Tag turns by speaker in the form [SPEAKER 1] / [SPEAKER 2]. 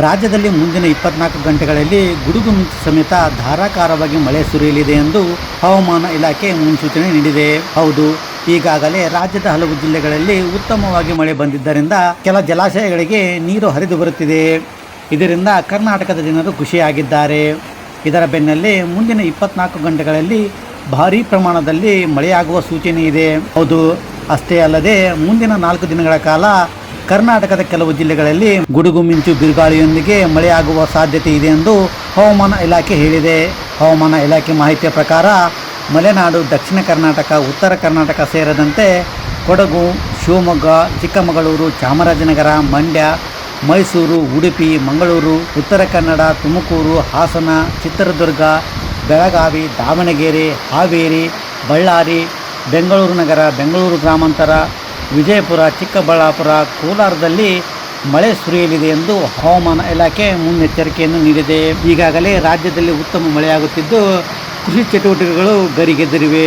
[SPEAKER 1] ರಾಜ್ಯದಲ್ಲಿ ಮುಂದಿನ ಇಪ್ಪತ್ನಾಲ್ಕು ಗಂಟೆಗಳಲ್ಲಿ ಗುಡುಗು ಮಿಂಚು ಸಮೇತ ಧಾರಾಕಾರವಾಗಿ ಮಳೆ ಸುರಿಯಲಿದೆ ಎಂದು ಹವಾಮಾನ ಇಲಾಖೆ ಮುನ್ಸೂಚನೆ ನೀಡಿದೆ. ಹೌದು, ಈಗಾಗಲೇ ರಾಜ್ಯದ ಹಲವು ಜಿಲ್ಲೆಗಳಲ್ಲಿ ಉತ್ತಮವಾಗಿ ಮಳೆ ಬಂದಿದ್ದರಿಂದ ಕೆಲ ಜಲಾಶಯಗಳಿಗೆ ನೀರು ಹರಿದು ಬರುತ್ತಿದೆ. ಇದರಿಂದ ಕರ್ನಾಟಕದ ಜನರು ಖುಷಿಯಾಗಿದ್ದಾರೆ. ಇದರ ಬೆನ್ನಲ್ಲೇ ಮುಂದಿನ ಇಪ್ಪತ್ನಾಲ್ಕು ಗಂಟೆಗಳಲ್ಲಿ ಭಾರೀ ಪ್ರಮಾಣದಲ್ಲಿ ಮಳೆಯಾಗುವ ಸೂಚನೆ ಇದೆ. ಹೌದು, ಅಷ್ಟೇ ಅಲ್ಲದೆ ಮುಂದಿನ ನಾಲ್ಕು ದಿನಗಳ ಕಾಲ ಕರ್ನಾಟಕದ ಕೆಲವು ಜಿಲ್ಲೆಗಳಲ್ಲಿ ಗುಡುಗು ಮಿಂಚು ಬಿರುಗಾಳಿಯೊಂದಿಗೆ ಮಳೆಯಾಗುವ ಸಾಧ್ಯತೆ ಇದೆ ಎಂದು ಹವಾಮಾನ ಇಲಾಖೆ ಹೇಳಿದೆ. ಹವಾಮಾನ ಇಲಾಖೆ ಮಾಹಿತಿಯ ಪ್ರಕಾರ, ಮಲೆನಾಡು, ದಕ್ಷಿಣ ಕರ್ನಾಟಕ, ಉತ್ತರ ಕರ್ನಾಟಕ ಸೇರಿದಂತೆ ಕೊಡಗು, ಶಿವಮೊಗ್ಗ, ಚಿಕ್ಕಮಗಳೂರು, ಚಾಮರಾಜನಗರ, ಮಂಡ್ಯ, ಮೈಸೂರು, ಉಡುಪಿ, ಮಂಗಳೂರು, ಉತ್ತರ ಕನ್ನಡ, ತುಮಕೂರು, ಹಾಸನ, ಚಿತ್ರದುರ್ಗ, ಬೆಳಗಾವಿ, ದಾವಣಗೆರೆ, ಹಾವೇರಿ, ಬಳ್ಳಾರಿ, ಬೆಂಗಳೂರು ನಗರ, ಬೆಂಗಳೂರು ಗ್ರಾಮಾಂತರ ವಿಜಯಪುರ, ಚಿಕ್ಕಬಳ್ಳಾಪುರ, ಕೋಲಾರದಲ್ಲಿ ಮಳೆ ಸುರಿಯಲಿದೆ ಎಂದು ಹವಾಮಾನ ಇಲಾಖೆ ಮುನ್ನೆಚ್ಚರಿಕೆಯನ್ನು ನೀಡಿದೆ. ಈಗಾಗಲೇ ರಾಜ್ಯದಲ್ಲಿ ಉತ್ತಮ ಮಳೆಯಾಗುತ್ತಿದ್ದು, ಕೃಷಿ ಚಟುವಟಿಕೆಗಳು ಗರಿಗೆದರಿವೆ